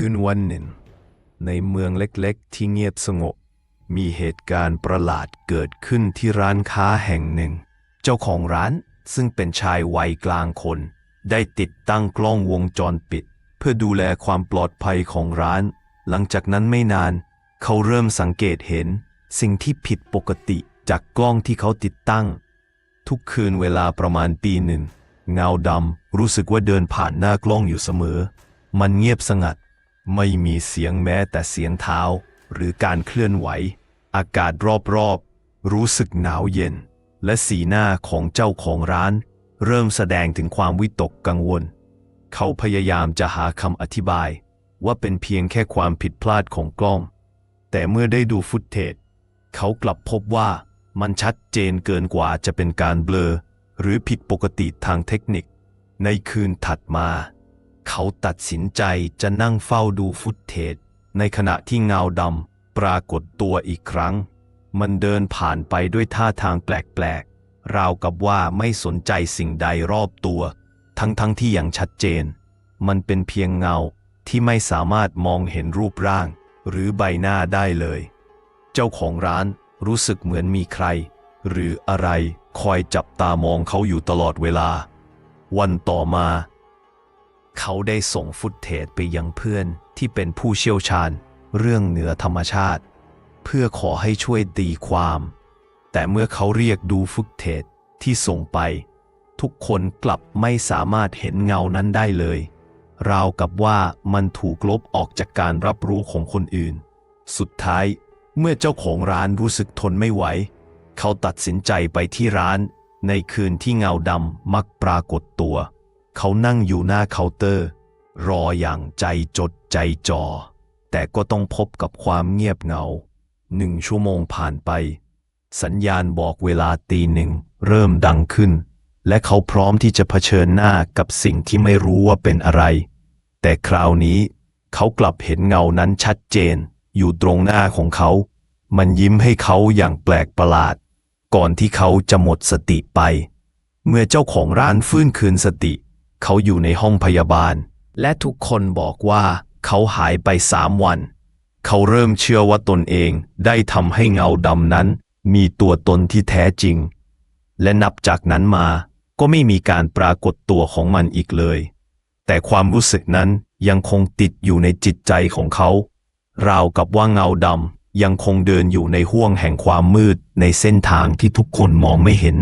คืนวันหนึ่ง ในเมืองเล็กๆ ที่เงียบสงบ มีเหตุการณ์ประหลาดเกิดขึ้นที่ร้านค้าแห่งหนึ่ง เจ้าของร้านซึ่งเป็นชายวัยกลางคน ได้ติดตั้งกล้องวงจรปิด เพื่อดูแลความปลอดภัยของร้าน หลังจากนั้นไม่นาน เขาเริ่มสังเกตเห็น สิ่งที่ผิดปกติจากกล้องที่เขาติดตั้ง ทุกคืนเวลาประมาณปีหนึ่งเงาดำรู้สึกว่าเดินผ่านหน้ากล้องอยู่เสมอ มันเงียบสงัด ไม่มีเสียงแม้แต่เสียงเท้าหรือการเคลื่อนไหว อากาศรอบๆ รู้สึกหนาวเย็น และสีหน้าของเจ้าของร้าน เริ่มแสดงถึงความวิตกกังวล เขาพยายามจะหาคำอธิบาย ว่าเป็นเพียงแค่ความผิดพลาดของกล้อง แต่เมื่อได้ดูฟุตเทจเขากลับพบว่ามันชัดเจนเกินกว่าจะเป็นการเบลอ หรือผิดปกติทางเทคนิค ในคืนถัดมา เขาตัดสินใจจะนั่งเฝ้าดูฟุตเทจในขณะที่เงาดำปรากฏตัวอีกครั้ง มันเดินผ่านไปด้วยท่าทางแปลกๆ ราวกับว่าไม่สนใจสิ่งใดรอบตัว ทั้งๆทที่อย่างชัดเจน มันเป็นเพียงเงาที่ไม่สามารถมองเห็นรูปร่าง หรือใบหน้าได้เลย เจ้าของร้านรู้สึกเหมือนมีใคร หรืออะไรคอยจับตามองเขาอยู่ตลอดเวลา วันต่อมา เขาได้ส่งฟุตเทจไปยังเพื่อนที่เป็นผู้เชี่ยวชาญ เรื่องเหนือธรรมชาติ เพื่อขอให้ช่วยตีความ แต่เมื่อเขาเรียกดูฟุตเทจที่ส่งไป ทุกคนกลับไม่สามารถเห็นเงานั้นได้เลย ราวกับว่ามันถูกลบออกจากการรับรู้ของคนอื่น สุดท้ายเมื่อเจ้าของร้านรู้สึกทนไม่ไหว เขาตัดสินใจไปที่ร้านในคืนที่เงาดำมักปรากฏตัว เขานั่งอยู่หน้าเคาน์เตอร์ รออย่างใจจดใจจ่อแต่ก็ต้องพบกับความเงียบเหงาหนึ่งชั่วโมงผ่านไป สัญญาณบอกเวลาตีหนึ่งเริ่มดังขึ้น และเขาพร้อมที่จะเผชิญหน้ากับสิ่งที่ไม่รู้ว่าเป็นอะไร แต่คราวนี้เขากลับเห็นเงานั้นชัดเจน อยู่ตรงหน้าของเขา มันยิ้มให้เขาอย่างแปลกประหลาด ก่อนที่เขาจะหมดสติไป เมื่อเจ้าของร้านฟื้นคืนสติ เขาอยู่ในห้องพยาบาล และทุกคนบอกว่าเขาหายไปสามวัน เขาเริ่มเชื่อว่าตนเองได้ทำให้เงาดำนั้น มีตัวตนที่แท้จริง และนับจากนั้นมาก็ไม่มีการปรากฏตัวของมันอีกเลย แต่ความรู้สึกนั้นยังคงติดอยู่ในจิตใจของเขา ราวกับว่าเงาดำยังคงเดินอยู่ในห้วงแห่งความมืดในเส้นทางที่ทุกคนมองไม่เห็น